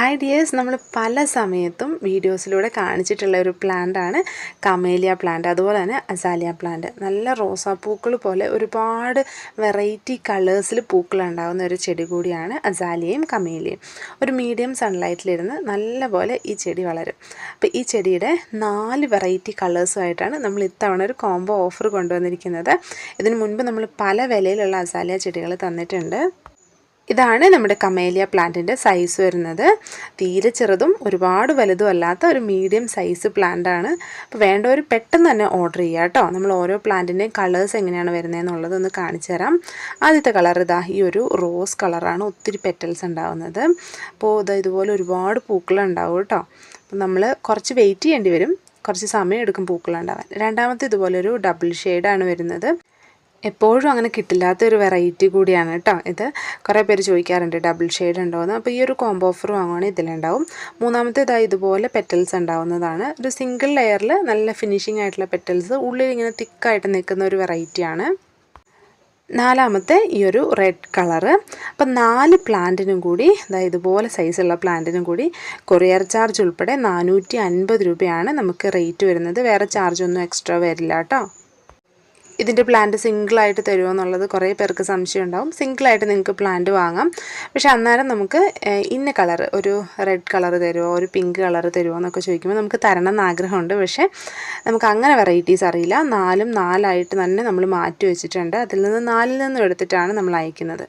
Hi dears നമ്മൾ പല സമയത്തും വീഡിയോസിലൂടെ കാണിച്ചിട്ടുള്ള ഒരു പ്ലാന്റാണ് കമേലിയ പ്ലാന്റ് അതുപോലെ തന്നെ അസാലിയ പ്ലാന്റ് നല്ല റോസാപ്പൂക്കൾ പോലെ ഒരുപാട് വെറൈറ്റി കളേഴ്സിൽ പൂക്കൾ ഉണ്ടാകുന്ന ഒരു ചെടി കൂടിയാണ് അസാലിയയും കമേലിയയും ഒരു മീഡിയം സൺലൈറ്റിലിരുന്ന് നല്ലപോലെ ഈ ചെടി വളരും. അപ്പോൾ ഈ ചെടിയുടെ നാല് വെറൈറ്റി കളേഴ്സുമായിട്ടാണ് നമ്മൾ ഇത്തവണ ഒരു കോംബോ ഓഫർ കൊണ്ടുവന്നിരിക്കുന്നത്. ഇതിനു മുൻപ് നമ്മൾ പല വിലയിലുള്ള അസാലിയ ചെടികൾ തന്നിട്ടുണ്ട്. ഇതാണ് നമ്മുടെ കമേലിയ പ്ലാന്റിന്റെ സൈസ് വരുന്നത്. തീരെ ചെറുതും ഒരുപാട് വലുതും അല്ലാത്ത ഒരു മീഡിയം സൈസ് പ്ലാന്റാണ് അപ്പോൾ വേണ്ടവർ പെട്ടെന്ന് തന്നെ ഓർഡർ ചെയ്യുക കേട്ടോ. നമ്മൾ ഓരോ പ്ലാന്റിന്റെയും കളേഴ്സ് എങ്ങനെയാണ് വരുന്നതെന്നുള്ളത് ഒന്ന് കാണിച്ചു തരാം. ആദ്യത്തെ കളർ ഇതാ ഈ ഒരു റോസ് കളറാണ് ഒത്തിരി പെറ്റൽസ് ഉണ്ടാവുന്നത്. അപ്പോൾ ഇത് ഇതുപോലെ ഒരുപാട് പൂക്കളുണ്ടാവും കേട്ടോ. അപ്പോൾ നമ്മൾ കുറച്ച് വെയിറ്റ് ചെയ്യേണ്ടി വരും. കുറച്ച് സമയം എടുക്കും പൂക്കളുണ്ടാവാൻ രണ്ടാമത്തെ ഇതുപോലൊരു ഡബിൾ ഷെയ്ഡാണ് വരുന്നത്. എപ്പോഴും അങ്ങനെ കിട്ടില്ലാത്ത ഒരു വെറൈറ്റി കൂടിയാണ് കേട്ടോ ഇത്. കുറേ പേര് ചോദിക്കാറുണ്ട് ഡബിൾ ഷെയ്ഡ് ഉണ്ടോയെന്ന് അപ്പോൾ ഈ ഒരു കോംബോ ഓഫർ വാങ്ങുവാണെങ്കിൽ ഇതിലുണ്ടാവും. മൂന്നാമത്തെ ഇതാ ഇതുപോലെ പെറ്റൽസ് ഉണ്ടാവുന്നതാണ്. ഒരു സിംഗിൾ ലെയറിൽ നല്ല ഫിനിഷിംഗ് ആയിട്ടുള്ള പെറ്റൽസ് ഉള്ളിൽ ഇങ്ങനെ തിക്കായിട്ട് നിൽക്കുന്ന ഒരു വെറൈറ്റിയാണ് നാലാമത്തെ ഈ ഒരു റെഡ് കളറ് അപ്പം നാല് പ്ലാന്റിനും കൂടി അതായത് ഇതുപോലെ സൈസുള്ള പ്ലാന്റിനും കൂടി കൊറിയർ ചാർജ് ഉൾപ്പെടെ നാനൂറ്റി അൻപത് രൂപയാണ് നമുക്ക് റേറ്റ് വരുന്നത്. വേറെ ചാർജ് ഒന്നും എക്സ്ട്രാ വരില്ല കേട്ടോ ഇതിന്റെ പ്ലാന്റ് സിംഗിളായിട്ട് തരുമോ എന്നുള്ളത് കുറേ പേർക്ക് സംശയം ഉണ്ടാവും. സിംഗിളായിട്ട് നിങ്ങൾക്ക് പ്ലാന്റ് വാങ്ങാം. പക്ഷേ അന്നേരം നമുക്ക് ഇന്ന കളർ ഒരു റെഡ് കളർ തരുമോ ഒരു പിങ്ക് കളർ തരുമോ എന്നൊക്കെ ചോദിക്കുമ്പോൾ നമുക്ക് തരണം എന്ന് ആഗ്രഹമുണ്ട്. പക്ഷേ നമുക്ക് അങ്ങനെ വെറൈറ്റീസ് അറിയില്ല. നാലും നാലായിട്ട് തന്നെ നമ്മൾ മാറ്റി വെച്ചിട്ടുണ്ട്. അതിൽ നിന്ന് നാലിൽ നിന്നും എടുത്തിട്ടാണ് നമ്മൾ അയക്കുന്നത്.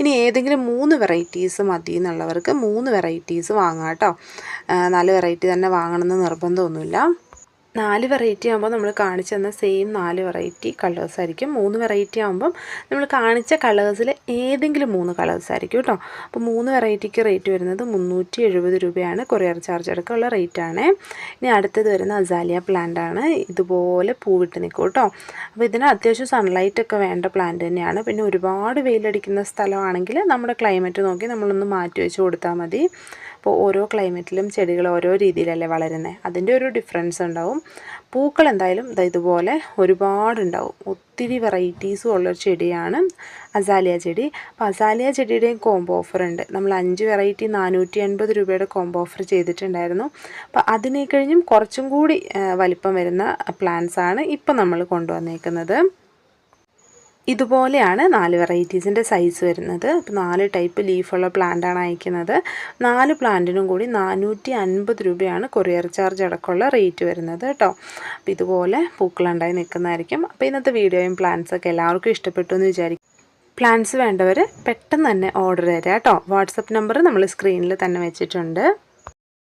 ഇനി ഏതെങ്കിലും മൂന്ന് വെറൈറ്റീസ് മതി എന്നുള്ളവർക്ക് മൂന്ന് വെറൈറ്റീസ് വാങ്ങാം കേട്ടോ. നാല് വെറൈറ്റി തന്നെ വാങ്ങണമെന്ന് നിർബന്ധമൊന്നുമില്ല. നാല് വെറൈറ്റി ആകുമ്പോൾ നമ്മൾ കാണിച്ചു തന്ന സെയിം നാല് വെറൈറ്റി കളേഴ്സ് ആയിരിക്കും. മൂന്ന് വെറൈറ്റി ആകുമ്പം നമ്മൾ കാണിച്ച കളേഴ്സിൽ ഏതെങ്കിലും മൂന്ന് കളേഴ്സ് ആയിരിക്കും കേട്ടോ അപ്പോൾ മൂന്ന് വെറൈറ്റിക്ക് റേറ്റ് വരുന്നത് മുന്നൂറ്റി എഴുപത് രൂപയാണ്. കൊറിയർ ചാർജ് അടക്കമുള്ള റേറ്റാണ് ഇനി അടുത്തത് വരുന്ന അസാലിയ പ്ലാന്റ് ആണ്. ഇതുപോലെ പൂവിട്ട് നിൽക്കും കേട്ടോ അപ്പോൾ ഇതിന് അത്യാവശ്യം സൺലൈറ്റ് ഒക്കെ വേണ്ട പ്ലാന്റ് തന്നെയാണ്. പിന്നെ ഒരുപാട് വെയിലടിക്കുന്ന സ്ഥലമാണെങ്കിൽ നമ്മുടെ ക്ലൈമറ്റ് നോക്കി നമ്മളൊന്ന് മാറ്റി വെച്ച് കൊടുത്താൽ മതി. അപ്പോൾ ഓരോ ക്ലൈമറ്റിലും ചെടികൾ ഓരോ രീതിയിലല്ലേ വളരുന്നത് അതിന്റെ ഒരു ഡിഫറൻസ് ഉണ്ടാവും. പൂക്കൾ എന്തായാലും ഇതുപോലെ ഒരുപാടുണ്ടാവും. ഒത്തിരി വെറൈറ്റീസും ഉള്ളൊരു ചെടിയാണ് അസാലിയ ചെടി. അപ്പോൾ അസാലിയ ചെടിയുടെയും കോംബോ ഓഫർ ഉണ്ട്. നമ്മൾ അഞ്ച് വെറൈറ്റി നാനൂറ്റി അൻപത് രൂപയുടെ കോംബോ ഓഫർ ചെയ്തിട്ടുണ്ടായിരുന്നു. അപ്പോൾ അതിനെ കഴിഞ്ഞും കുറച്ചും കൂടി വലിപ്പം വരുന്ന പ്ലാന്റ്സാണ് ഇപ്പം നമ്മൾ കൊണ്ടുവന്നേക്കുന്നത്. ഇതുപോലെയാണ് നാല് വെറൈറ്റീസിന്റെ സൈസ് വരുന്നത്. അപ്പോൾ നാല് ടൈപ്പ് ലീഫുള്ള പ്ലാന്റാണ് അയക്കുന്നത്. നാല് പ്ലാന്റിനും കൂടി നാനൂറ്റി അൻപത് രൂപയാണ് കൊറിയർ ചാർജ് അടക്കമുള്ള റേറ്റ് വരുന്നത് കേട്ടോ. അപ്പോൾ ഇതുപോലെ പൂക്കളുണ്ടായി നിൽക്കുന്നതായിരിക്കും. അപ്പോൾ ഇന്നത്തെ വീഡിയോയും പ്ലാന്റ്സൊക്കെ എല്ലാവർക്കും ഇഷ്ടപ്പെട്ടു എന്ന് വിചാരിക്കും പ്ലാന്റ്സ് വേണ്ടവർ പെട്ടെന്ന് തന്നെ ഓർഡർ തരാം കേട്ടോ. വാട്സപ്പ് നമ്പർ നമ്മൾ സ്ക്രീനിൽ തന്നെ വെച്ചിട്ടുണ്ട്.